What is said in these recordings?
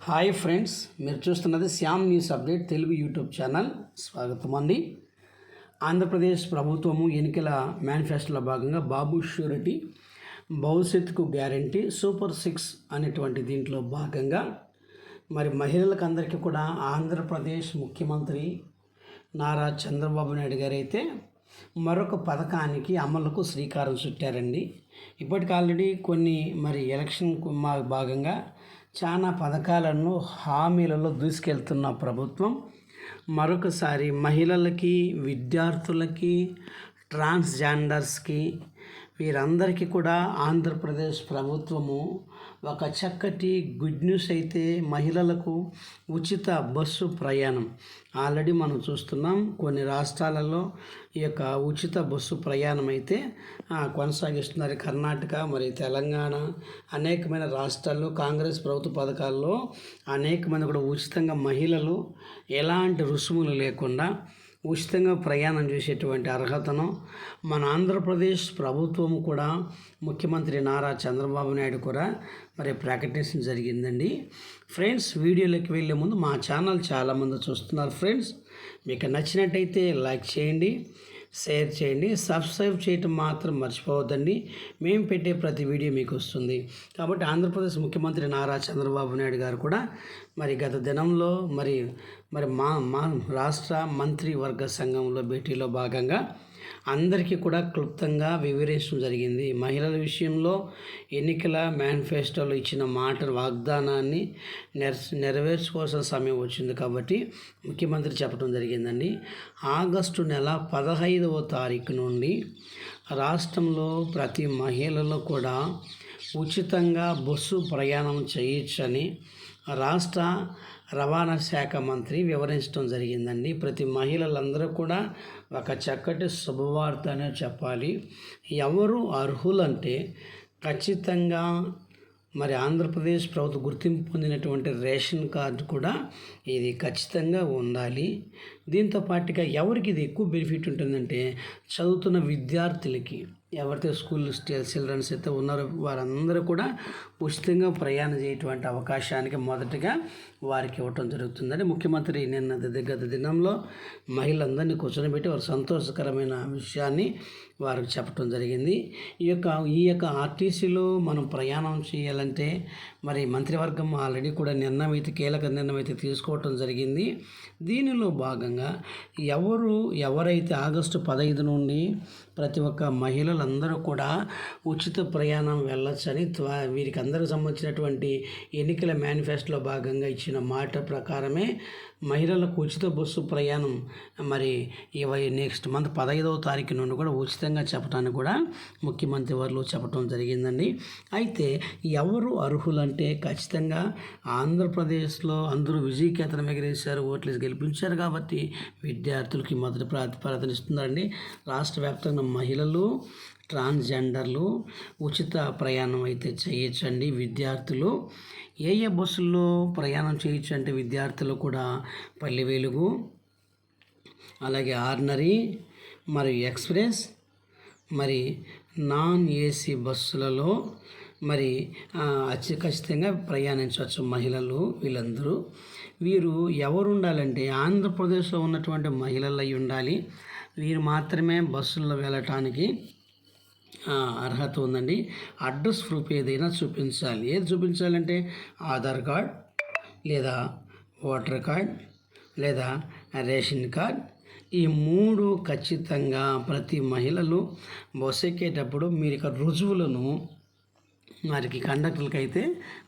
Hi friends మీరు చూస్తున్నది Shyam news update Telugu YouTube channel. స్వాగతం అండి. ఆంధ్రప్రదేశ్ ప్రభుత్వము ఎన్నికల మేనిఫెస్టోలో భాగంగా బాబు షూరిటీ భవిష్యత్తుకు గ్యారంటీ సూపర్ సిక్స్ అనేటువంటి దీంట్లో భాగంగా మరి మహిళలకు అందరికీ కూడా ఆంధ్రప్రదేశ్ ముఖ్యమంత్రి నారా చంద్రబాబు నాయుడు గారు అయితే మరొక పథకానికి అమలుకు శ్రీకారం చుట్టారండి. ఇప్పటికి ఆల్రెడీ కొన్ని మరి ఎలక్షన్ మా భాగంగా చాలా పథకాలను హామీలలో దూసుకెళ్తున్న ప్రభుత్వం మరొకసారి మహిళలకి విద్యార్థులకి ట్రాన్స్జెండర్స్కి వీరందరికీ కూడా ఆంధ్రప్రదేశ్ ప్రభుత్వము ఒక చక్కటి గుడ్ న్యూస్ అయితే మహిళలకు ఉచిత బస్సు ప్రయాణం. ఆల్రెడీ మనం చూస్తున్నాం కొన్ని రాష్ట్రాలలో ఈ యొక్క ఉచిత బస్సు ప్రయాణం అయితే కొనసాగిస్తున్నారు కర్ణాటక మరి తెలంగాణ. అనేకమైన రాష్ట్రాల్లో కాంగ్రెస్ ప్రభుత్వ పథకాల్లో అనేకమంది కూడా ఉచితంగా మహిళలు ఎలాంటి రుసుములు లేకుండా ఉచితంగా ప్రయాణం చేసేటువంటి అర్హతను మన ఆంధ్రప్రదేశ్ ప్రభుత్వం కూడా ముఖ్యమంత్రి నారా చంద్రబాబు నాయుడు కూడా మరి ప్రకటించడం జరిగిందండి. ఫ్రెండ్స్ వీడియోలోకి వెళ్ళే ముందు మా ఛానల్ చాలామంది చూస్తున్నారు. ఫ్రెండ్స్ మీకు నచ్చినట్టయితే లైక్ చేయండి. షేర్ చేయండి. సబ్స్క్రైబ్ చేయటం మాత్రం మర్చిపోవద్దండి. మేము పెట్టే ప్రతి వీడియో మీకు వస్తుంది. కాబట్టి ఆంధ్రప్రదేశ్ ముఖ్యమంత్రి నారా చంద్రబాబు నాయుడు గారు కూడా మరి గత దినంలో మరి మరి మా మా రాష్ట్ర మంత్రివర్గ సంఘంలో భేటీలో భాగంగా అందరికీ కూడా క్లుప్తంగా వివరించడం జరిగింది. మహిళల విషయంలో ఎన్నికల మేనిఫెస్టోలో ఇచ్చిన మాట వాగ్దానాన్ని నెర నెరవేర్చుకోవాల్సిన సమయం వచ్చింది కాబట్టి ముఖ్యమంత్రి చెప్పడం జరిగిందండి. ఆగస్టు నెల పదహైదవ తారీఖు నుండి రాష్ట్రంలో ప్రతి మహిళలో కూడా ఉచితంగా బస్సు ప్రయాణం చేయొచ్చని రాష్ట్ర రవాణా శాఖ మంత్రి వివరించడం జరిగిందండి. ప్రతి మహిళలందరూ కూడా ఒక చక్కటి శుభవార్త అనే చెప్పాలి. ఎవరు అర్హులంటే ఖచ్చితంగా మరి ఆంధ్రప్రదేశ్ ప్రభుత్వ గుర్తింపు పొందినటువంటి రేషన్ కార్డు కూడా ఇది ఖచ్చితంగా ఉండాలి. దీంతో పాటుగా ఎవరికి ఇది ఎక్కువ బెనిఫిట్ ఉంటుందంటే చదువుతున్న విద్యార్థులకి. ఎవరైతే స్కూల్ చిల్డ్రన్స్ అయితే ఉన్నారో వారందరూ కూడా ఉచితంగా ప్రయాణం చేయటువంటి అవకాశానికి మొదటగా వారికి ఇవ్వటం జరుగుతుందని ముఖ్యమంత్రి నిన్న గత దినంలో మహిళలందరినీ కూర్చొనిపెట్టి వారు సంతోషకరమైన విషయాన్ని వారికి చెప్పడం జరిగింది. ఈ యొక్క ఈ యొక్క ఆర్టీసీలో మనం ప్రయాణం చేయాలంటే మరి మంత్రివర్గం ఆల్రెడీ కూడా నిర్ణయం అయితే కీలక నిర్ణయం అయితే తీసుకోవటం జరిగింది. దీనిలో భాగంగా ఎవరు ఎవరైతే ఆగస్టు పదహైదు నుండి ప్రతి ఒక్క మహిళలు వాళ్ళందరూ కూడా ఉచిత ప్రయాణం వెళ్ళొచ్చని త్వ- వీరికి అందరికి సంబంధించినటువంటి ఎన్నికల మేనిఫెస్టోలో భాగంగా ఇచ్చిన మాట ప్రకారమే మహిళలకు ఉచిత బస్సు ప్రయాణం మరి ఇవై నెక్స్ట్ మంత్ పదహైదవ తారీఖు నుండి కూడా ఉచితంగా చెప్పడానికి కూడా ముఖ్యమంత్రి వారు చెప్పడం జరిగిందండి. అయితే ఎవరు అర్హులంటే ఖచ్చితంగా ఆంధ్రప్రదేశ్లో అందరూ విజయకేతనం ఎగిరేశారు ఓట్లు గెలిపించారు కాబట్టి విద్యార్థులకి మొదటి ప్రాతిపదికన ఇస్తున్నారండి రాష్ట్ర వ్యాప్తంగా మహిళలు ట్రాన్స్జెండర్లు ఉచిత ప్రయాణం అయితే చేయొచ్చండి. విద్యార్థులు ఏ ఏ బస్సుల్లో ప్రయాణం చేయొచ్చు అంటే విద్యార్థులు కూడా పల్లె వెలుగు అలాగే ఆర్నరీ మరియు ఎక్స్ప్రెస్ మరి నాన్ ఏసీ బస్సులలో మరి అతి ఖచ్చితంగా ప్రయాణించవచ్చు మహిళలు వీళ్ళందరూ. వీరు ఎవరు ఉండాలంటే ఆంధ్రప్రదేశ్లో ఉన్నటువంటి మహిళలు అయి ఉండాలి. వీరు మాత్రమే బస్సుల్లో వెళ్ళటానికి అర్హత ఉందండి. అడ్రస్ ప్రూఫ్ ఏదైనా చూపించాలి. ఏది చూపించాలంటే ఆధార్ కార్డ్ లేదా ఓటర్ కార్డ్ లేదా రేషన్ కార్డ్. ఈ మూడు ఖచ్చితంగా ప్రతి మహిళలు బస్సు ఎక్కేటప్పుడు మీరు ఇక రుజువులను వారికి కండక్టర్లకి అయితే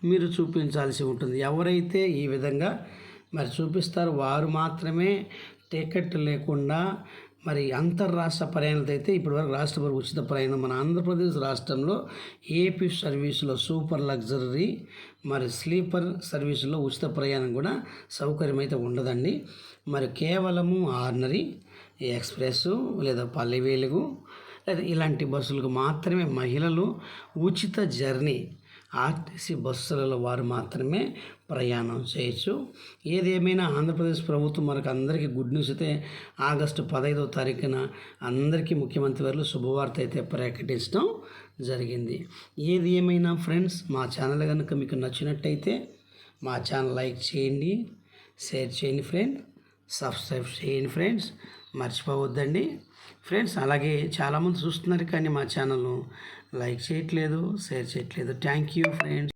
మీరు చూపించాల్సి ఉంటుంది. ఎవరైతే ఈ విధంగా మరి చూపిస్తారు వారు మాత్రమే టికెట్ లేకుండా మరి అంతర్రాష్ట్ర ప్రయాణాలు అయితే ఇప్పటివరకు రాష్ట్ర ప్రభుత్వ ఉచిత ప్రయాణం మన ఆంధ్రప్రదేశ్ రాష్ట్రంలో ఏపీ సర్వీసులో సూపర్ లగ్జరీ మరి స్లీపర్ సర్వీసులో ఉచిత ప్రయాణం కూడా సౌకర్యం అయితే ఉండదండి. మరి కేవలము ఆర్డినరీ ఎక్స్ప్రెస్ లేదా పల్లెవేలుగు లేదా ఇలాంటి బస్సులకు మాత్రమే మహిళలు ఉచిత జర్నీ ఆర్టీసీ బస్సులలో వారు మాత్రమే ప్రయాణం చేయొచ్చు. ఏదేమైనా ఆంధ్రప్రదేశ్ ప్రభుత్వం మనకు అందరికీ గుడ్ న్యూస్ అయితే ఆగస్టు పదహైదవ తారీఖున అందరికీ ముఖ్యమంత్రి వారు శుభవార్త అయితే ప్రకటించడం జరిగింది. ఏది ఏమైనా ఫ్రెండ్స్ మా ఛానల్ కనుక మీకు నచ్చినట్టయితే మా ఛానల్ లైక్ చేయండి షేర్ చేయండి ఫ్రెండ్. సబ్స్క్రైబ్ చేయండి ఫ్రెండ్స్. మర్చిపోవద్దండి. ఫ్రెండ్స్ అలాగే చాలామంది చూస్తున్నారు కానీ మా ఛానల్ను లైక్ చేయట్లేదు షేర్ చేయట్లేదు. Thank you friends.